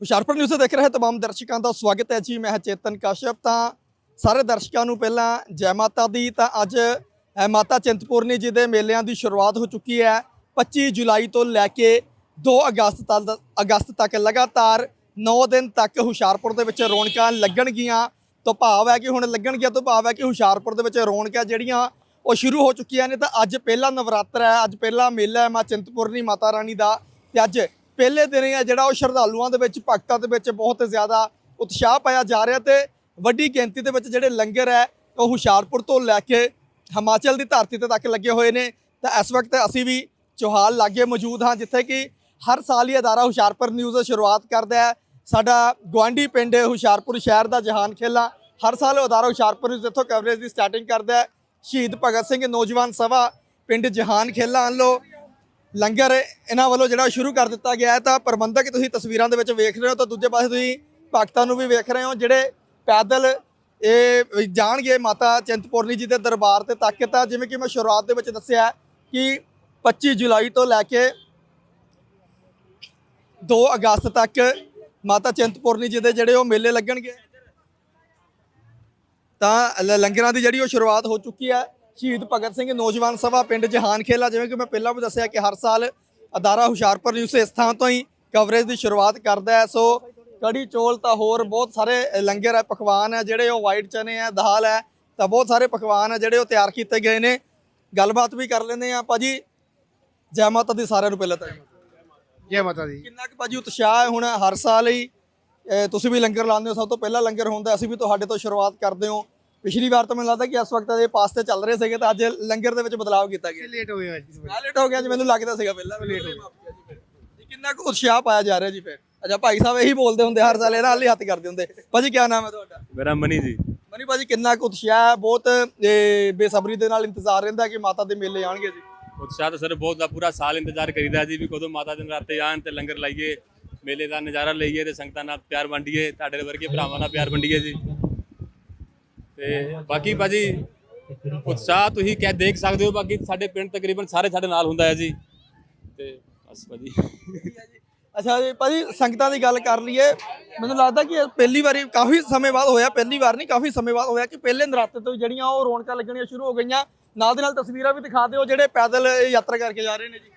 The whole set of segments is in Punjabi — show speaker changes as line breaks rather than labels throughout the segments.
ਹੁਸ਼ਿਆਰਪੁਰ ਨਿਊਜ਼ ਦੇਖ ਰਹੇ ਤਮਾਮ ਦਰਸ਼ਕਾਂ ਦਾ ਸਵਾਗਤ ਹੈ ਜੀ। ਮੈਂ ਹਾਂ ਚੇਤਨ ਕਾਸ਼ਪ ਤਾਂ ਸਾਰੇ ਦਰਸ਼ਕਾਂ ਨੂੰ ਪਹਿਲਾਂ ਜੈ ਮਾਤਾ ਦੀ ਤਾਂ ਅੱਜ ਅ, ਮਾਤਾ ਚਿੰਤਪੂਰਨੀ ਜੀ ਦੇ ਮੇਲਿਆਂ ਦੀ ਸ਼ੁਰੂਆਤ ਹੋ ਚੁੱਕੀ ਹੈ। 25 ਜੁਲਾਈ ਤੋਂ ਲੈ ਕੇ 2 ਅਗਸਤ ਤੱਕ ਅਗਸਤ ਤੱਕ ਲਗਾਤਾਰ 9 ਦਿਨ ਤੱਕ ਹੁਸ਼ਿਆਰਪੁਰ ਦੇ ਵਿੱਚ ਰੌਣਕਾਂ ਲੱਗਣਗੀਆਂ। ਤੋਂ ਭਾਵ ਹੈ ਕਿ ਹੁਣ ਲੱਗਣਗੀਆਂ ਤੋਂ ਭਾਵ ਹੈ ਕਿ ਹੁਸ਼ਿਆਰਪੁਰ ਦੇ ਵਿੱਚ ਰੌਣਕਾਂ ਜਿਹੜੀਆਂ ਉਹ ਸ਼ੁਰੂ ਹੋ ਚੁੱਕੀਆਂ ਨੇ। ਤਾਂ ਅੱਜ ਪਹਿਲਾ ਨਵਰਾਤਰਾ ਹੈ ਅੱਜ ਪਹਿਲਾ ਮੇਲਾ ਹੈ ਮਾਂ ਚਿੰਤਪੁਰਨੀ ਮਾਤਾ ਰਾਣੀ ਦਾ। ਤੇ ਅੱਜ ਪਹਿਲੇ ਦਿਨ ਹੀ ਹੈ ਜਿਹੜਾ ਉਹ ਸ਼ਰਧਾਲੂਆਂ ਦੇ ਵਿੱਚ, ਭਗਤਾਂ ਦੇ ਵਿੱਚ ਬਹੁਤ ਜ਼ਿਆਦਾ ਉਤਸ਼ਾਹ ਪਾਇਆ ਜਾ ਰਿਹਾ ਤੇ ਵੱਡੀ ਗਿਣਤੀ ਦੇ ਵਿੱਚ ਜਿਹੜੇ ਲੰਗਰ ਹੈ, ਉਹ ਹੁਸ਼ਿਆਰਪੁਰ ਤੋਂ ਲੈ ਕੇ ਹਿਮਾਚਲ ਦੀ ਧਰਤੀ ਤੇ ਤੱਕ ਲੱਗੇ ਹੋਏ ਨੇ। ਤਾਂ ਇਸ ਵਕਤ ਅਸੀਂ ਵੀ ਚੋਹਾਲ ਲਾਗੇ ਮੌਜੂਦ ਹਾਂ, ਜਿੱਥੇ ਕਿ ਹਰ ਸਾਲ ਹੀ ਅਦਾਰਾ ਹੁਸ਼ਿਆਰਪੁਰ ਨਿਊਜ਼ ਸ਼ੁਰੂਆਤ ਕਰਦਾ ਹੈ। ਸਾਡਾ ਗਵਾਂਢੀ ਪਿੰਡ ਹੁਸ਼ਿਆਰਪੁਰ ਸ਼ਹਿਰ ਦਾ ਜਹਾਨ ਖੇਲਾ। ਹਰ ਸਾਲ ਅਦਾਰਾ ਹੁਸ਼ਿਆਰਪੁਰ ਨਿਊਜ਼ ਜਿੱਥੋਂ ਕਵਰੇਜ ਦੀ ਸਟਾਰਟਿੰਗ ਕਰਦਾ ਹੈ। ਸ਼ਹੀਦ ਭਗਤ ਸਿੰਘ ਨੌਜਵਾਨ ਸਭਾ ਪਿੰਡ ਜਹਾਨ ਖੇਲਾ। ਵੱਲੋਂ ਲੰਗਰ ਇਹਨਾਂ ਵੱਲੋਂ ਜਿਹੜਾ ਸ਼ੁਰੂ ਕਰ ਦਿੱਤਾ ਗਿਆ ਹੈ, ਤਾਂ ਪ੍ਰਬੰਧਕ ਤੁਸੀਂ ਤਸਵੀਰਾਂ ਦੇ ਵਿੱਚ ਵੇਖ ਰਹੇ ਹੋ, ਤਾਂ ਦੂਜੇ ਪਾਸੇ ਤੁਸੀਂ ਭਗਤਾਂ ਨੂੰ ਵੀ ਵੇਖ ਰਹੇ ਹੋ, ਜਿਹੜੇ ਪੈਦਲ ਇਹ ਜਾਣਗੇ ਮਾਤਾ ਚਿੰਤਪੁਰਨੀ ਜੀ ਦੇ ਦਰਬਾਰ ਤੇ ਤੱਕ, ਤਾਂ ਜਿਵੇਂ ਕਿ ਮੈਂ ਸ਼ੁਰੂਆਤ ਦੇ ਵਿੱਚ ਦੱਸਿਆ ਕਿ 25 ਜੁਲਾਈ ਤੋਂ ਲੈ ਕੇ 2 ਅਗਸਤ ਤੱਕ ਮਾਤਾ ਚਿੰਤਪੁਰਨੀ ਜੀ ਦੇ ਜਿਹੜੇ ਉਹ ਮੇਲੇ ਲੱਗਣਗੇ। ਤਾਂ ਲ- ਲੰਗਰਾਂ ਦੀ ਜਿਹੜੀ ਉਹ ਸ਼ੁਰੂਆਤ ਹੋ ਚੁੱਕੀ ਹੈ। ਸ਼ਹੀਦ ਭਗਤ ਸਿੰਘ ਨੌਜਵਾਨ ਸਭਾ ਪਿੰਡ ਜਹਾਨ ਖੇਲਾ ਜਿਵੇਂ ਕਿ ਮੈਂ ਪਹਿਲਾਂ ਵੀ ਦੱਸਿਆ ਕਿ ਹਰ ਸਾਲ ਅਦਾਰਾ ਹੁਸ਼ਿਆਰਪੁਰ ਨਿਊਜ਼ ਇਸ ਥਾਂ ਤੋਂ ਹੀ ਕਵਰੇਜ ਦੀ ਸ਼ੁਰੂਆਤ ਕਰਦਾ ਹੈ। ਸੋ ਕੜੀ ਚੋਲ ਤਾਂ ਹੋਰ ਬਹੁਤ ਸਾਰੇ ਲੰਗਰ ਹੈ ਪਕਵਾਨ ਹੈ ਜਿਹੜੇ ਉਹ ਵਾਈਟ ਚਨੇ ਹੈ ਦਾਲ ਹੈ ਤਾਂ ਬਹੁਤ ਸਾਰੇ ਪਕਵਾਨ ਹੈ ਜਿਹੜੇ ਉਹ ਤਿਆਰ ਕੀਤੇ ਗਏ ਨੇ। ਗੱਲਬਾਤ ਵੀ ਕਰ ਲੈਂਦੇ ਆ ਭਾਜੀ। ਜੈ ਮਾਤਾ ਦੀ ਸਾਰਿਆਂ ਨੂੰ ਪਹਿਲਾਂ ਤਾਂ।
ਜੈ ਮਾਤਾ ਦੀ।
ਕਿੰਨਾ ਕੁ ਭਾਜੀ ਉਤਸ਼ਾਹ ਹੈ ਹੁਣ ਹਰ ਸਾਲ ਹੀ। ਤੁਸੀਂ ਵੀ ਲੰਗਰ ਲਾਉਂਦੇ ਹੋ ਸਭ ਤੋਂ ਪਹਿਲਾਂ ਲੰਗਰ ਹੁੰਦਾ ਅਸੀਂ ਵੀ ਤੁਹਾਡੇ ਤੋਂ ਸ਼ੁਰੂਆਤ ਕਰਦੇ ਹਾਂ। ਪਿਛਲੀ ਵਾਰ ਤਾਂ ਮੈਨੂੰ ਲੱਗਦਾ ਕਿ ਇਸ ਵਕਤ ਇਹ ਪਾਸਤੇ ਚੱਲ ਰਹੇ ਸੀਗੇ ਤਾਂ ਅੱਜ ਲੰਗਰ ਦੇ ਵਿੱਚ ਬਦਲਾਅ ਕੀਤਾ ਗਿਆ।
ਲੇਟ ਹੋ ਗਏ ਅੱਜ
ਆ ਲੇਟ ਹੋ ਗਿਆ ਜੀ ਮੈਨੂੰ ਲੱਗਦਾ ਸੀਗਾ ਪਹਿਲਾਂ। ਵੀ ਲੇਟ ਹੋ ਗਿਆ। ਜੀ ਕਿੰਨਾ ਕੁ ਉਤਸ਼ਾਹ ਪਾਇਆ ਜਾ ਰਿਹਾ ਜੀ ਫਿਰ। ਅੱਛਾ ਭਾਈ ਸਾਹਿਬ ਇਹੀ ਬੋਲਦੇ ਹੁੰਦੇ ਹਰ ਸਾਲ ਇਹਦਾ ਹਾਲੀ ਹੱਥ ਕਰਦੇ ਹੁੰਦੇ। ਭਾਜੀ ਕੀ ਨਾਮ ਹੈ ਤੁਹਾਡਾ?
ਮੇਰਾ ਮਨੀ ਜੀ।
ਮਨੀ ਭਾਜੀ ਕਿੰਨਾ ਕੁ ਉਤਸ਼ਾਹ ਹੈ? ਬਹੁਤ ਇਹ, ਬੇਸਬਰੀ ਦੇ ਨਾਲ ਇੰਤਜ਼ਾਰ ਰਹਿੰਦਾ ਕਿ ਮਾਤਾ ਦੇ ਮੇਲੇ ਆਣਗੇ ਜੀ।
ਉਤਸ਼ਾਹ ਤਾਂ ਸਰ ਬਹੁਤ ਦਾ ਪੂਰਾ ਸਾਲ ਇੰਤਜ਼ਾਰ ਕਰੀਦਾ ਜੀ ਵੀ ਕਦੋਂ ਮਾਤਾ ਦੇ ਨਰਾਤੇ ਆਣ ਤੇ ਲੰਗਰ ਲਾਈਏ ਮੇਲੇ ਦਾ ਨਜ਼ਾਰਾ ਲਈਏ ਤੇ ਸੰਗਤਾਂ ਨਾਲ ਪਿਆਰ ਵੰਡੀਏ ਤੁਹਾਡੇ ਵਰਗੇ ਭਰਾਵਾਂ ਨਾਲ ਪਿਆਰ ਵੰਡੀਏ ਜੀ। ਤੇ ਬਾਕੀ ਭਾਜੀ, ਉਤਸ਼ਾਹ ਤੁਸੀਂ ਕਹਿ ਦੇਖ ਸਕਦੇ ਹੋ, ਬਾਕੀ ਸਾਡੇ ਪਿੰਡ ਤਕਰੀਬਨ ਸਾਰੇ ਸਾਡੇ ਨਾਲ ਹੁੰਦਾ ਹੈ ਜੀ। ਤੇ ਬਸ ਭਾਜੀ।
ਅੱਛਾ ਜੀ, ਭਾਜੀ, ਸੰਗਤਾਂ ਦੀ ਗੱਲ ਕਰ ਲਈਏ, ਮੈਨੂੰ ਲੱਗਦਾ ਕਿ ਇਹ ਪਹਿਲੀ ਵਾਰੀ ਕਾਫੀ ਸਮੇਂ ਬਾਅਦ ਹੋਇਆ, ਪਹਿਲੀ ਵਾਰ ਨਹੀਂ, ਕਾਫੀ ਸਮੇਂ ਬਾਅਦ ਹੋਇਆ ਕਿ ਪਹਿਲੇ ਨਰਾਤੇ ਤੋਂ ਜਿਹੜੀਆਂ ਉਹ ਰੌਣਕਾਂ ਲੱਗਣੀਆਂ ਸ਼ੁਰੂ ਹੋ ਗਈਆਂ। ਨਾਲ ਦੇ ਨਾਲ ਤਸਵੀਰਾਂ ਵੀ ਦਿਖਾ ਦਿਓ, ਜਿਹੜੇ ਪੈਦਲ ਯਾਤਰਾ ਕਰਕੇ ਜਾ ਰਹੇ ਨੇ ਜੀ।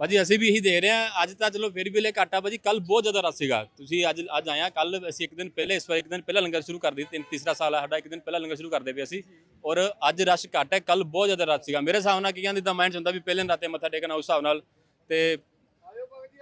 ਭਾਜੀ, ਅਸੀਂ ਵੀ ਇਹੀ ਦੇਖ ਰਹੇ ਹਾਂ। ਅੱਜ ਤਾਂ ਚਲੋ ਫਿਰ ਵੀ ਲੈ ਘਾਟਾ ਭਾਜੀ। ਕੱਲ ਬਹੁਤ ਜ਼ਿਆਦਾ ਰਸ਼ ਸੀਗਾ। ਤੁਸੀਂ ਅੱਜ ਅੱਜ ਆਇਆ ਕੱਲ ਅਸੀਂ ਇੱਕ ਦਿਨ ਪਹਿਲੇ, ਇਸ ਵਾਰ ਇੱਕ ਦਿਨ ਪਹਿਲਾਂ ਲੰਗਰ ਸ਼ੁਰੂ ਕਰ ਦਿੱਤੇ। ਤਿੰਨ, ਤੀਸਰਾ ਸਾਲ ਆ ਸਾਡਾ। ਇੱਕ ਦਿਨ ਪਹਿਲਾਂ ਲੰਗਰ ਸ਼ੁਰੂ ਕਰਦੇ ਪਏ ਅਸੀਂ। ਔਰ ਅੱਜ ਰਸ਼ ਘੱਟ ਹੈ। ਕੱਲ ਬਹੁਤ ਜ਼ਿਆਦਾ ਰਸ਼ ਸੀਗਾ। ਮੇਰੇ ਹਿਸਾਬ ਨਾਲ ਕੀ ਕਹਿੰਦੇ, ਤਾਂ ਮਾਈਂਡ ਹੁੰਦਾ ਵੀ ਪਹਿਲੇ ਰਾਤੇ ਮੱਥਾ ਟੇਕਣਾ, ਉਸ ਹਿਸਾਬ ਨਾਲ। ਤੇ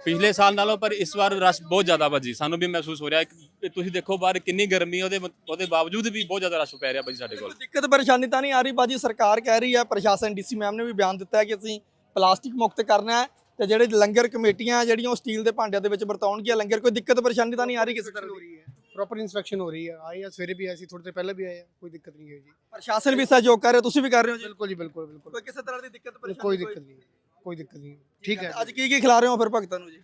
ਪਿਛਲੇ ਸਾਲ ਨਾਲੋਂ ਪਰ ਇਸ ਵਾਰ ਰਸ਼ ਬਹੁਤ ਜ਼ਿਆਦਾ ਭਾਜੀ। ਸਾਨੂੰ ਵੀ ਮਹਿਸੂਸ ਹੋ ਰਿਹਾ ਕਿ ਤੁਸੀਂ ਦੇਖੋ ਬਾਹਰ ਕਿੰਨੀ ਗਰਮੀ ਉਹਦੇ ਉਹਦੇ ਬਾਵਜੂਦ ਵੀ ਬਹੁਤ ਜ਼ਿਆਦਾ ਰਸ਼ ਪੈ ਰਿਹਾ ਭਾਜੀ ਸਾਡੇ ਕੋਲ।
ਦਿੱਕਤ, ਪਰੇਸ਼ਾਨੀ ਤਾਂ ਨਹੀਂ ਆ ਰਹੀ ਬਾਜੀ ਸਰਕਾਰ ਕਹਿ ਰਹੀ ਹੈ, ਪ੍ਰਸ਼ਾਸਨ, ਡੀਸੀ ਮੈਮ ਨੇ ਵੀ ਬਿਆਨ ਦਿੱਤਾ ਹੈ ਕਿ ਅਸੀਂ ਪਲਾਸਟਿਕ ਮੁਕਤ ਕਰਨਾ ਹੈ। ਤੇ ਜਿਹੜੇ ਲੰਗਰ ਕਮੇਟੀਆਂ ਜਿਹੜੀਆਂ ਉਹ ਸਟੀਲ ਦੇ ਭਾਂਡਿਆਂ ਦੇ ਵਿੱਚ ਵਰਤਾਉਣਗੀਆਂ ਲੰਗਰ ਕੋਈ ਦਿੱਕਤ ਪਰੇਸ਼ਾਨੀ ਤਾਂ ਨਹੀਂ ਆ ਰਹੀ ਕਿਸੇ ਤਰ੍ਹਾਂ ਦੀ?
ਪ੍ਰੋਪਰ ਇਨਸਪੈਕਸ਼ਨ ਹੋ। ਰਹੀ ਹੈ। ਆਏ ਆ ਸਵੇਰੇ ਵੀ ਆਏ ਸੀ ਥੋੜੇ ਦਿਨ ਪਹਿਲਾਂ ਵੀ ਆਏ ਆ ਕੋਈ ਦਿੱਕਤ ਨਹੀਂ ਹੋਈ ਜੀ।
ਪ੍ਰਸ਼ਾਸਨ ਵੀ ਸਹਿਯੋਗ ਕਰ ਰਿਹਾ ਤੁਸੀਂ ਵੀ ਕਰ ਰਹੇ ਹੋ ਜੀ?
ਬਿਲਕੁਲ ਜੀ ਬਿਲਕੁਲ ਬਿਲਕੁਲ।
ਕੋਈ ਕਿਸੇ ਤਰ੍ਹਾਂ ਦੀ ਦਿੱਕਤ ਪਰੇਸ਼ਾਨੀ
ਕੋਈ? ਦਿੱਕਤ ਨਹੀਂ ਕੋਈ ਦਿੱਕਤ ਨਹੀਂ ਠੀਕ ਹੈ
ਅੱਜ ਕੀ ਕੀ ਖਿਲਾ ਰਹੇ ਹੋ ਫਿਰ ਭਗਤਾਂ ਨੂੰ ਜੀ?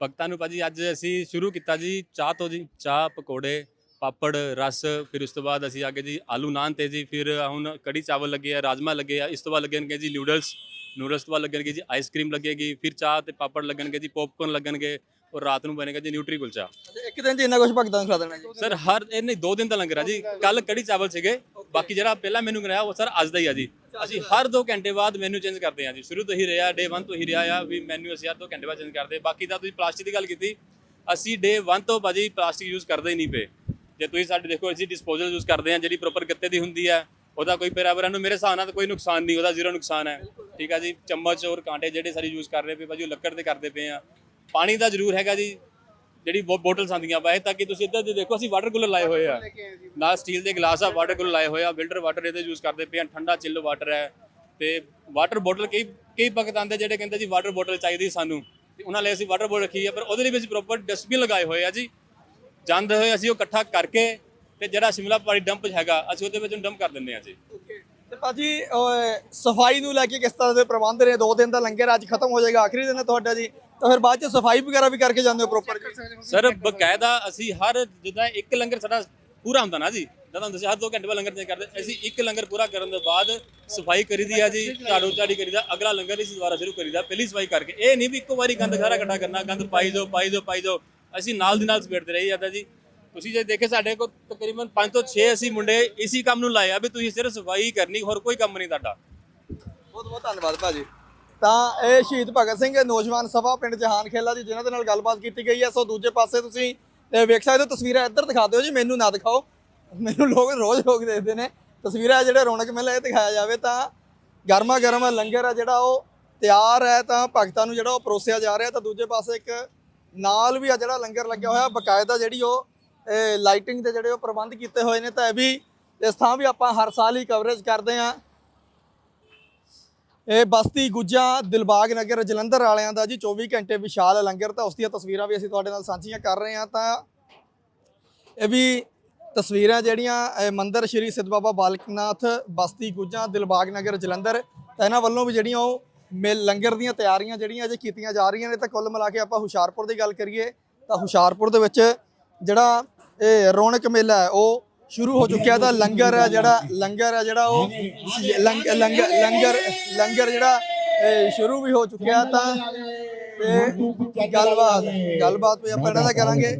ਭਗਤਾਂ ਨੂੰ ਭਾਜੀ ਅੱਜ ਅਸੀਂ ਸ਼ੁਰੂ ਕੀਤਾ ਜੀ ਚਾਹ ਤੋਂ ਜੀ ਚਾਹ ਪਕੌੜੇ ਪਾਪੜ ਰਸ ਫਿਰ ਉਸ ਤੋਂ ਬਾਅਦ ਅਸੀਂ ਅੱਗੇ ਜੀ ਆਲੂ ਨਾਨ ਤੇ ਜੀ ਫਿਰ ਹੁਣ ਕੜੀ ਚਾਵਲ ਲੱਗੇ ਆ ਰਾਜਮਾ ਲੱਗੇ ਆ ਇਸ ਤੋਂ ਬਾਅਦ ਲੱਗਣਗੇ ਜੀ ਨੂਡਲਸ ਨੂਡਲਸ ਤੋਂ ਬਾਅਦ ਲੱਗਣਗੇ ਜੀ ਆਈਸਕ੍ਰੀਮ ਲੱਗੇਗੀ ਫਿਰ ਚਾਹ ਤੇ ਪਾਪੜ ਲੱਗਣਗੇ ਜੀ ਪੌਪਕਾਰਨ ਲੱਗਣਗੇ ਔਰ ਰਾਤ ਨੂੰ ਬਣੇਗਾ ਜੀ ਨਿਊਟਰੀ ਕੁਲਚਾ
ਇੱਕ ਦਿਨ ਚ ਇੰਨਾ ਕੁਝ ਭਗਤਾਂ ਨੂੰ ਦੇਣਾ ਜੀ?
ਸਰ ਹਰ ਇਹ ਨਹੀਂ ਦੋ ਦਿਨ ਦਾ ਲੰਗਰ ਆ ਜੀ। ਕੱਲ ਕੜੀ ਚਾਵਲ ਸੀਗੇ ਬਾਕੀ ਜਿਹੜਾ ਪਹਿਲਾ ਮੈਨੂ ਕਰਾਇਆ ਉਹ ਸਰ ਅੱਜ ਦਾ ਹੀ ਆ ਜੀ। ਅਸੀਂ ਹਰ 2 ਘੰਟੇ ਬਾਅਦ ਮੈਨੂ ਚੇਂਜ ਕਰਦੇ ਹਾਂ ਜੀ। ਸ਼ੁਰੂ ਤੋਂ ਹੀ ਰਿਹਾ ਡੇ 1 ਤੋਂ ਹੀ ਰਿਹਾ ਆ ਵੀ ਮੈਨੂ ਅਸੀਂ ਹਰ 2 ਘੰਟੇ ਬਾਅਦ ਚੇਂਜ ਕਰਦੇ। ਬਾਕੀ ਤਾਂ ਤੁਸੀਂ ਪਲਾਸਟਿਕ ਦੀ ਗੱਲ ਕੀਤੀ ਅਸੀਂ ਡੇ 1 ਤੋਂ ਭਾਜੀ ਪਲਾਸਟਿਕ ਯੂਜ਼ ਕਰਦੇ ਹੀ ਨਹੀਂ ਪਏ। ਜੇ ਤੁਸੀਂ ਸਾਡੇ ਦੇਖੋ ਅਸੀਂ ਡਿਸਪੋਜ਼ਲ ਯੂਜ਼ ਕਰਦੇ ਹਾਂ ਜਿਹੜੀ ਪ੍ਰੋਪਰ ਗੱਤੇ ਦੀ ਹੁੰਦੀ ਹੈ ਉਹਦਾ ਕੋਈ ਪੈਰਾਵਰਨ ਨੂੰ ਮੇਰੇ ਹਿਸਾਬ ਨਾਲ ਕੋਈ ਨੁਕਸਾਨ ਨਹੀਂ ਉਹਦਾ ਜ਼ੀਰੋ ਨੁਕਸਾਨ ਹੈ। ਠੀਕ ਆ ਜੀ, ਚਮਚ ਔਰ ਕਾਂਟੇ ਜਿਹੜੇ ਸਾਰੇ ਯੂਜ਼ ਕਰ ਰਹੇ ਪਏ, ਭਾਜੀ ਉਹ ਲੱਕੜ ਦੇ ਕਰਦੇ ਪਏ ਆ। ਪਾਣੀ ਦਾ ਜ਼ਰੂਰ ਹੈਗਾ ਜੀ, ਜਿਹੜੀ ਬੋਟਲਸ ਆਉਂਦੀਆਂ ਪਏ ਤਾਂ ਕਿ ਤੁਸੀਂ ਇੱਧਰ ਦੇ ਦੇਖੋ, ਅਸੀਂ ਵਾਟਰ ਕੂਲਰ ਲਾਏ ਹੋਏ ਆ। ਨਾਲ ਸਟੀਲ ਦੇ ਗਲਾਸ ਆ ਵਾਟਰ ਕੂਲਰ ਲਾਏ ਹੋਏ ਆ ਫਿਲਟਰ ਵਾਟਰ ਇਹਦੇ ਯੂਜ਼ ਕਰਦੇ ਪਏ ਆ, ਠੰਡਾ ਚਿੱਲ ਵਾਟਰ ਹੈ। ਤੇ ਵਾਟਰ ਬੋਟਲ ਕਈ ਕਈ ਭਗਤ ਆਉਂਦੇ ਜਿਹੜੇ ਕਹਿੰਦੇ ਜੀ ਵਾਟਰ ਬੋਟਲ ਚਾਹੀਦੀ ਸਾਨੂੰ। ਤੇ ਉਹਨਾਂ ਲਈ ਅਸੀਂ ਵਾਟਰ ਬੋਟਲ ਰੱਖੀ ਹੈ ਪਰ ਉਹਦੇ ਲਈ ਵੀ ਅਸੀਂ ਪ੍ਰੋਪਰ ਡਸਟਬਿਨ ਲਗਾਏ ਹੋਏ ਆ ਜੀ। ਜਾਂਦੇ ਹੋਏ ਅਸੀਂ ਉਹ ਇਕੱਠਾ ਕਰਕੇ ਤੇ ਜਿਹੜਾ ਸ਼ਿਮਲਾ ਪਾਣੀ ਡੰਪ ਹੈਗਾ, ਅਸੀਂ ਉਹਦੇ ਵਿੱਚ ਡੰਪ ਕਰ ਦਿੰਦੇ ਆ ਜੀ।
ਤੇ ਭਾਜੀ ਸਫ਼ਾਈ ਨੂੰ ਲੈ ਕੇ ਕਿਸ ਤਰ੍ਹਾਂ ਦੇ ਪ੍ਰਬੰਧ ਨੇ? ਦੋ ਦਿਨ ਦਾ ਲੰਗਰ ਅੱਜ ਖਤਮ ਹੋ ਜਾਏਗਾ, ਆਖਰੀ ਦਿਨ ਹੈ ਤੁਹਾਡਾ ਜੀ। ਤਾਂ ਫਿਰ ਬਾਅਦ ਚ ਸਫ਼ਾਈ ਵਗੈਰਾ ਵੀ ਕਰਕੇ ਜਾਂਦੇ ਹੋ ਪ੍ਰੋਪਰ
ਸਰ, ਬਕਾਇਦਾ ਅਸੀਂ ਹਰ, ਜਿੱਦਾਂ ਇੱਕ ਲੰਗਰ ਸਾਡਾ ਪੂਰਾ ਹੁੰਦਾ ਨਾ ਜੀ, ਜਦੋਂ ਦੱਸਿਆ, ਹਰ 2 ਘੰਟੇ ਬਾਅਦ ਲੰਗਰ ਚੇਂਜ ਕਰਦੇ, ਅਸੀਂ ਇੱਕ ਲੰਗਰ ਪੂਰਾ ਕਰਨ ਤੋਂ ਬਾਅਦ ਸਫ਼ਾਈ ਕਰੀਦੀ ਆ ਜੀ, ਝਾੜੂ ਝਾੜੀ ਕਰੀਦਾ, ਅਗਲਾ ਲੰਗਰ ਅਸੀਂ ਦੁਬਾਰਾ ਸ਼ੁਰੂ ਕਰੀਦਾ, ਪਹਿਲੀ ਸਫ਼ਾਈ ਕਰਕੇ। ਇਹ ਨਹੀਂ ਵੀ ਇੱਕੋ ਵਾਰੀ ਗੰਦ ਸਾਰਾ ਇਕੱਠਾ ਕਰਨਾ, ਗੰਦ ਪਾਈ ਜਾਓ ਪਾਈ ਜਾਓ ਪਾਈ ਜਾਓ, ਅਸੀਂ ਨਾਲ ਦੀ ਨਾਲ ਸਮੇਟਦੇ ਰਹੀ ਜਾਂਦਾ ਜੀ। ਤੁਸੀਂ ਜੇ ਦੇਖੇ ਸਾਡੇ ਕੋਲ ਤਕਰੀਬਨ 5 ਤੋਂ 6 ਅਸੀਂ ਮੁੰਡੇ ਇਸੀ ਕੰਮ ਨੂੰ ਲਾਏ ਆ ਵੀ ਤੁਸੀਂ ਸਿਰਫ ਸਫ਼ਾਈ ਕਰਨੀ, ਹੋਰ ਕੋਈ ਕੰਮ ਨਹੀਂ ਤੁਹਾਡਾ।
ਬਹੁਤ ਬਹੁਤ ਧੰਨਵਾਦ ਭਾਜੀ। ਤਾਂ ਇਹ ਸ਼ਹੀਦ ਭਗਤ ਸਿੰਘ ਨੌਜਵਾਨ ਸਭਾ ਪਿੰਡ ਜਹਾਨ ਖੇਲਾ ਜੀ, ਜਿਨ੍ਹਾਂ ਦੇ ਨਾਲ ਗੱਲਬਾਤ ਕੀਤੀ ਗਈ ਹੈ ਸੋ ਦੂਜੇ ਪਾਸੇ ਤੁਸੀਂ ਵੇਖ ਸਕਦੇ ਹੋ, ਤਸਵੀਰਾਂ ਇੱਧਰ ਦਿਖਾ ਦਿਓ ਜੀ, ਮੈਨੂੰ ਨਾ ਦਿਖਾਓ। ਮੈਨੂੰ ਲੋਕ ਰੋਜ਼ ਲੋਕ ਦੇਖਦੇ ਨੇ। ਤਸਵੀਰਾਂ ਜਿਹੜੇ ਰੌਣਕ ਮੇਲਾ ਇਹ ਦਿਖਾਇਆ ਜਾਵੇ ਤਾਂ ਗਰਮਾ ਗਰਮ ਲੰਗਰ ਆ ਜਿਹੜਾ ਉਹ ਤਿਆਰ ਹੈ ਤਾਂ ਭਗਤਾਂ ਨੂੰ ਜਿਹੜਾ ਉਹ ਪਰੋਸਿਆ ਜਾ ਰਿਹਾ। ਤਾਂ ਦੂਜੇ ਪਾਸੇ ਇੱਕ ਨਾਲ ਵੀ ਆ ਜਿਹੜਾ ਲੰਗਰ ਲੱਗਿਆ ਹੋਇਆ, ਬਕਾਇਦਾ ਜਿਹੜੀ ਉਹ ਲਾਈਟਿੰਗ ਦੇ ਜਿਹੜੇ ਉਹ ਪ੍ਰਬੰਧ ਕੀਤੇ ਹੋਏ ਨੇ, ਤਾਂ ਇਹ ਵੀ ਇਸ ਥਾਂ ਵੀ ਆਪਾਂ ਹਰ ਸਾਲ ਹੀ ਕਵਰੇਜ ਕਰਦੇ ਆਂ ਇਹ ਬਸਤੀ ਗੁੱਜਾ ਦਿਲਬਾਗ ਨਗਰ ਜਲੰਧਰ ਵਾਲਿਆਂ ਦਾ ਜੀ 24 ਘੰਟੇ ਵਿਸ਼ਾਲ ਲੰਗਰ, ਤਾਂ ਉਸ ਦੀਆਂ ਤਸਵੀਰਾਂ ਵੀ ਅਸੀਂ ਤੁਹਾਡੇ ਨਾਲ ਸਾਂਝੀਆਂ ਕਰ ਰਹੇ ਹਾਂ, ਤਾਂ ਇਹ ਵੀ ਤਸਵੀਰਾਂ ਜਿਹੜੀਆਂ ਮੰਦਰ ਸ਼੍ਰੀ ਸਿੱਧ ਬਾਬਾ ਬਾਲਕਨਾਥ ਬਸਤੀ ਗੁੱਜਾ ਦਿਲਬਾਗ ਨਗਰ ਜਲੰਧਰ, ਤਾਂ ਇਹਨਾਂ ਵੱਲੋਂ ਵੀ ਜਿਹੜੀਆਂ ਉਹ ਮੇਲ ਲੰਗਰ ਦੀਆਂ ਤਿਆਰੀਆਂ ਜਿਹੜੀਆਂ ਅਜੇ ਕੀਤੀਆਂ ਜਾ ਰਹੀਆਂ ਨੇ, ਤਾਂ ਕੁੱਲ ਮਿਲਾ ਕੇ ਆਪਾਂ ਹੁਸ਼ਿਆਰਪੁਰ ਦੀ ਗੱਲ ਕਰੀਏ, ਤਾਂ ਹੁਸ਼ਿਆਰਪੁਰ ਦੇ ਵਿੱਚ ਜਿਹੜਾ ਇਹ ਰੌਣਕ ਮੇਲਾ ਹੈ ਉਹ ਸ਼ੁਰੂ ਹੋ ਚੁੱਕਿਆ ਤਾਂ ਲੰਗਰ ਹੈ ਜਿਹੜਾ ਲੰਗਰ ਹੈ ਜਿਹੜਾ ਉਹ ਲੰਗ- ਲੰਗਰ ਲੰਗਰ ਲੰਗਰ ਜਿਹੜਾ ਇਹ ਸ਼ੁਰੂ ਵੀ ਹੋ ਚੁੱਕਿਆ ਤਾਂ ਤੇ ਗੱਲਬਾਤ ਗੱਲਬਾਤ ਵੀ ਆਪਾਂ ਇਹਨਾਂ ਨਾਲ ਕਰਾਂਗੇ।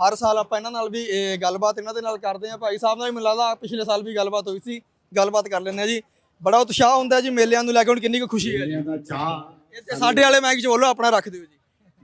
ਹਰ ਸਾਲ ਆਪਾਂ ਇਹਨਾਂ ਨਾਲ ਵੀ ਇਹ ਗੱਲਬਾਤ ਇਹਨਾਂ ਦੇ ਨਾਲ ਕਰਦੇ ਆ ਭਾਈ ਸਾਹਿਬ ਨਾਲ ਵੀ ਮੈਨੂੰ ਲੱਗਦਾ ਪਿਛਲੇ ਸਾਲ ਵੀ ਗੱਲਬਾਤ ਹੋਈ ਸੀ ਗੱਲਬਾਤ ਕਰ ਲੈਂਦੇ ਆ ਜੀ। ਬੜਾ ਉਤਸ਼ਾਹ ਹੁੰਦਾ ਜੀ ਮੇਲਿਆਂ ਨੂੰ ਲੈ ਕੇ ਹੁਣ ਕਿੰਨੀ ਕੁ ਖੁਸ਼ੀ ਹੈ ਜੀ।
ਦਾ
ਸਾਡੇ ਵਾਲੇ ਮਾਈਕ 'ਚ ਬੋਲੋ ਆਪਣਾ ਰੱਖ ਦਿਓ ਜੀ।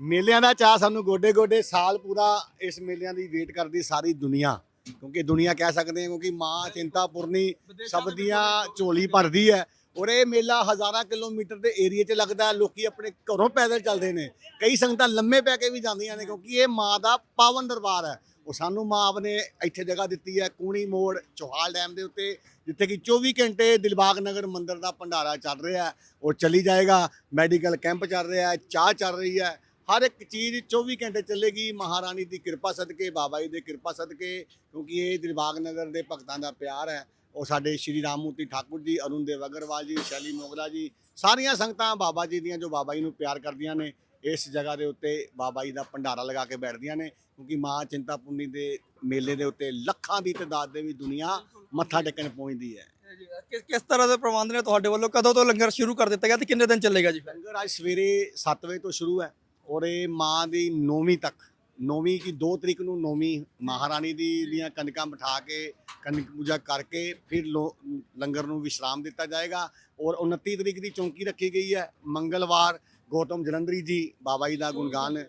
ਮੇਲਿਆਂ ਦਾ ਚਾਹ ਸਾਨੂੰ ਗੋਡੇ ਗੋਡੇ ਸਾਲ ਪੂਰਾ ਇਸ ਮੇਲਿਆਂ ਦੀ ਵੇਟ ਕਰਦੀ ਸਾਰੀ ਦੁਨੀਆ। ਕਿਉਂਕਿ ਦੁਨੀਆ ਕਹਿ ਸਕਦੇ ਹਾਂ ਕਿਉਂਕਿ ਮਾਂ ਚਿੰਤਾਪੁਰਨੀ ਸਭ ਦੀਆਂ ਝੋਲੀ ਭਰਦੀ ਹੈ। ਔਰ ਇਹ ਮੇਲਾ ਹਜ਼ਾਰਾਂ ਕਿਲੋਮੀਟਰ ਦੇ ਏਰੀਏ 'ਚ ਲੱਗਦਾ ਹੈ। ਲੋਕੀ ਆਪਣੇ ਘਰੋਂ ਪੈਦਲ ਚੱਲਦੇ ਨੇ। ਕਈ ਸੰਗਤਾਂ ਲੰਮੇ ਪੈ ਕੇ ਵੀ ਜਾਂਦੀਆਂ ਨੇ ਕਿਉਂਕਿ ਇਹ ਮਾਂ ਦਾ ਪਾਵਨ ਦਰਬਾਰ ਹੈ। ਉਹ ਸਾਨੂੰ ਮਾਂ ਨੇ ਇੱਥੇ ਜਗ੍ਹਾ ਦਿੱਤੀ ਹੈ ਕੂਣੀ ਮੋੜ ਚੋਹਾਲ ਡੈਮ ਦੇ ਉੱਤੇ ਜਿੱਥੇ ਕਿ 24 ਘੰਟੇ ਦਿਲਬਾਗ ਨਗਰ ਮੰਦਿਰ ਦਾ ਭੰਡਾਰਾ ਚੱਲ ਰਿਹਾ ਹੈ। ਉਹ ਚੱਲੀ ਜਾਏਗਾ ਮੈਡੀਕਲ ਕੈਂਪ ਚੱਲ ਰਿਹਾ ਹੈ ਚਾਹ ਚੱਲ ਰਹੀ ਹੈ। ਹਰ ਇੱਕ ਚੀਜ਼ 24 ਘੰਟੇ ਚੱਲੇਗੀ। ਮਹਾਰਾਣੀ ਦੀ ਕਿਰਪਾ ਸਦਕੇ ਬਾਬਾ ਜੀ ਦੀ ਕਿਰਪਾ ਸਦਕੇ ਕਿਉਂਕਿ ਇਹ ਦਿਲਬਾਗ ਨਗਰ ਦੇ ਭਗਤਾਂ ਦਾ ਪਿਆਰ ਹੈ। ਉਹ ਸਾਡੇ ਸ਼੍ਰੀ ਰਾਮਮੂਰਤੀ ਠਾਕੁਰ ਜੀ ਅਰੁਣ ਦੇਵ ਅਗਰਵਾਲ ਜੀ ਸ਼ੈਲੀ ਮੋਗਰਾ ਜੀ ਸਾਰੀਆਂ ਸੰਗਤਾਂ ਬਾਬਾ ਜੀ ਦੀਆਂ ਜੋ ਬਾਬਾ ਜੀ ਨੂੰ ਪਿਆਰ ਕਰਦੀਆਂ ਨੇ ਇਸ ਜਗ੍ਹਾ ਦੇ ਉੱਤੇ ਬਾਬਾ ਜੀ ਦਾ ਭੰਡਾਰਾ ਲਗਾ ਕੇ ਬੈਠਦੀਆਂ ਨੇ ਕਿਉਂਕਿ ਮਾਂ ਚਿੰਤਾਪੁਰਨੀ ਦੇ ਮੇਲੇ ਦੇ ਉੱਤੇ ਲੱਖਾਂ ਦੀ ਤਾਦਾਦ ਦੇ ਵੀ ਦੁਨੀਆ ਮੱਥਾ ਟੇਕਣ ਪਹੁੰਚਦੀ ਹੈ।
ਕਿਸ ਕਿਸ ਤਰ੍ਹਾਂ ਦੇ ਪ੍ਰਬੰਧ ਨੇ ਤੁਹਾਡੇ ਵੱਲੋਂ? ਕਦੋਂ ਤੋਂ ਲੰਗਰ ਸ਼ੁਰੂ ਕਰ ਦਿੱਤਾ ਗਿਆ ਤੇ ਕਿੰਨੇ ਦਿਨ ਚੱਲੇਗਾ ਜੀ
ਲੰਗਰ ਅੱਜ ਸਵੇਰੇ 7 ਵਜੇ ਤੋਂ ਸ਼ੁਰੂ ਹੈ। ਔਰ ਇਹ ਮਾਂ ਦੀ ਨੌਵੀਂ ਤੱਕ, ਨੌਵੀਂ ਕੀ 2 ਤਰੀਕ ਨੂੰ ਨੌਵੀਂ ਮਹਾਰਾਣੀ ਦੀ ਦੀਆਂ ਕਨਕਾਂ ਬਿਠਾ ਕੇ ਕਨਕ ਪੂਜਾ ਕਰਕੇ ਫਿਰ ਲੋ- ਲੰਗਰ ਨੂੰ ਵਿਸ਼ਰਾਮ ਦਿੱਤਾ ਜਾਏਗਾ। ਔਰ 29 ਤਰੀਕ ਦੀ ਚੌਂਕੀ ਰੱਖੀ ਗਈ ਹੈ। ਮੰਗਲਵਾਰ ਗੌਤਮ ਜਲੰਧਰੀ ਜੀ, ਬਾਬਾ ਜੀ ਦਾ ਗੁਣਗਾਨ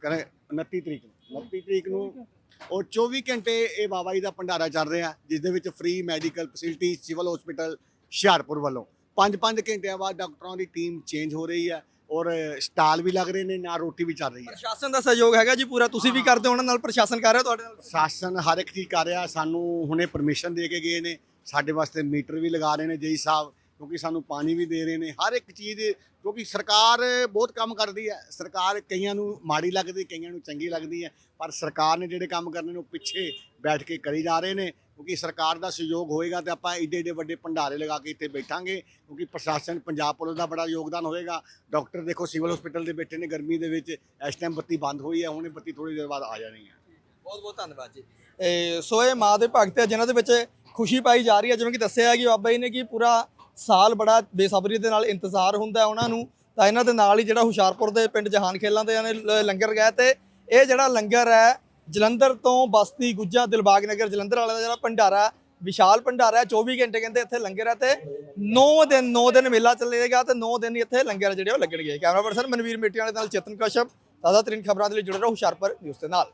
ਕਰੇ 29 ਤਰੀਕ ਨੂੰ। 29 ਤਰੀਕ ਨੂੰ ਔਰ 24 ਘੰਟੇ ਇਹ ਬਾਬਾ ਜੀ ਦਾ ਭੰਡਾਰਾ ਚੱਲ ਰਿਹਾ, ਜਿਸ ਦੇ ਵਿੱਚ free medical facility civil hospital Hoshiarpur ਵੱਲੋਂ। 5-5 ਘੰਟਿਆਂ ਬਾਅਦ ਡਾਕਟਰਾਂ ਦੀ ਟੀਮ ਚੇਂਜ ਹੋ ਰਹੀ ਹੈ। ਔਰ ਸਟਾਲ ਵੀ ਲੱਗ ਰਹੇ ਨੇ ਨਾਲ ਰੋਟੀ ਵੀ ਚੱਲ ਰਹੀ ਹੈ।
ਪ੍ਰਸ਼ਾਸਨ ਦਾ ਸਹਿਯੋਗ ਹੈਗਾ ਜੀ ਪੂਰਾ ਤੁਸੀਂ ਵੀ ਕਰਦੇ ਹੋ ਉਹਨਾਂ ਨਾਲ ਪ੍ਰਸ਼ਾਸਨ ਕਰ ਰਿਹਾ ਤੁਹਾਡੇ ਨਾਲ?
ਸ਼ਾਸਨ ਹਰ ਇੱਕ ਚੀਜ਼ ਕਰ ਰਿਹਾ ਸਾਨੂੰ ਹੁਣੇ ਪਰਮਿਸ਼ਨ ਦੇ ਕੇ ਗਏ ਨੇ। ਸਾਡੇ ਵਾਸਤੇ ਮੀਟਰ ਵੀ ਲਗਾ ਰਹੇ ਨੇ ਜੇਈ ਸਾਹਿਬ। ਕਿਉਂਕਿ ਸਾਨੂੰ ਪਾਣੀ ਵੀ ਦੇ ਰਹੇ ਨੇ, ਹਰ ਇੱਕ ਚੀਜ਼ ਕਿਉਂਕਿ ਸਰਕਾਰ ਬਹੁਤ ਕੰਮ ਕਰਦੀ ਹੈ, ਸਰਕਾਰ ਕਈਆਂ ਨੂੰ ਮਾੜੀ ਲੱਗਦੀ, ਕਈਆਂ ਨੂੰ ਚੰਗੀ ਲੱਗਦੀ ਹੈ, ਪਰ ਸਰਕਾਰ ਨੇ ਜਿਹੜੇ ਕੰਮ ਕਰਨੇ ਨੇ ਉਹ ਪਿੱਛੇ ਬੈਠ ਕੇ ਕਰੀ ਜਾ ਰਹੇ ਨੇ, ਕਿਉਂਕਿ ਸਰਕਾਰ ਦਾ ਸਹਿਯੋਗ ਹੋਏਗਾ ਤੇ ਆਪਾਂ ਏਡੇ ਏਡੇ ਵੱਡੇ ਭੰਡਾਰੇ ਲਗਾ ਕੇ ਇੱਥੇ ਬੈਠਾਂਗੇ, ਕਿਉਂਕਿ ਪ੍ਰਸ਼ਾਸਨ ਪੰਜਾਬ ਪੁਲਿਸ ਦਾ ਬੜਾ ਯੋਗਦਾਨ ਹੋਏਗਾ, ਡਾਕਟਰ ਦੇਖੋ ਸਿਵਲ ਹਸਪੀਟਲ ਦੇ ਬੈਠੇ ਨੇ, ਗਰਮੀ ਦੇ ਵਿੱਚ ਇਸ ਟਾਈਮ ਬੱਤੀ ਬੰਦ ਹੋਈ ਹੈ, ਹੁਣੇ ਬੱਤੀ ਥੋੜੀ ਦੇਰ ਬਾਅਦ ਆ ਜਾਣੀ ਹੈ।
ਬਹੁਤ ਬਹੁਤ ਧੰਨਵਾਦ ਜੀ। ਸੋ ਇਹ ਮਾਂ ਦੇ ਭਗਤ ਹੈ, ਜਿਨ੍ਹਾਂ ਦੇ ਵਿੱਚ ਖੁਸ਼ੀ ਪਾਈ ਜਾ ਰਹੀ ਹੈ, ਜਿਵੇਂ ਕਿ ਦੱਸਿਆ ਕਿ ਬਾਬਾ ਜੀ ਨੇ ਕਿ ਪੂਰਾ ਸਾਲ ਬੜਾ ਬੇਸਬਰੀ ਦੇ ਨਾਲ ਇੰਤਜ਼ਾਰ ਹੁੰਦਾ ਉਹਨਾਂ ਨੂੰ, ਤਾਂ ਇਹਨਾਂ ਦੇ ਨਾਲ ਹੀ ਜਿਹੜਾ ਹੁਸ਼ਿਆਰਪੁਰ ਦੇ ਪਿੰਡ ਜਹਾਨ ਖੇਲਾਂ ਦੇ ਲ- ਲੰਗਰ ਗਿਆ ਤੇ ਇਹ ਜਿਹੜਾ ਲੰਗਰ ਹੈ, ਜਲੰਧਰ ਤੋਂ ਬਸਤੀ ਗੁੱਜਾ, ਦਿਲਬਾਗ ਨਗਰ, ਜਲੰਧਰ ਵਾਲਾ ਦਾ ਜਿਹੜਾ ਭੰਡਾਰਾ, ਵਿਸ਼ਾਲ ਭੰਡਾਰਾ ਹੈ 24 ਘੰਟੇ ਕਹਿੰਦੇ ਇੱਥੇ ਲੰਗਰ ਹੈ ਤੇ 9 ਦਿਨ 9 ਦਿਨ ਮੇਲਾ ਚੱਲੇਗਾ ਤੇ 9 ਦਿਨ ਹੀ ਇੱਥੇ ਲੰਗਰ ਜਿਹੜੇ ਉਹ ਲੱਗਣਗੇ। ਕੈਮਰਾ ਪਰਸਨ ਮਨਵੀਰ ਮੇਟੀ ਵਾਲੇ ਨਾਲ ਚੇਤਨ ਕਸ਼ਪ, ਤਾਜ਼ਾ ਤਰੀਨ ਖਬਰਾਂ ਦੇ ਲਈ ਜੁੜੇ ਰਹੋ ਹੁਸ਼ਿਆਰਪੁਰ ਨਿਊਜ਼ ਦੇ ਨਾਲ।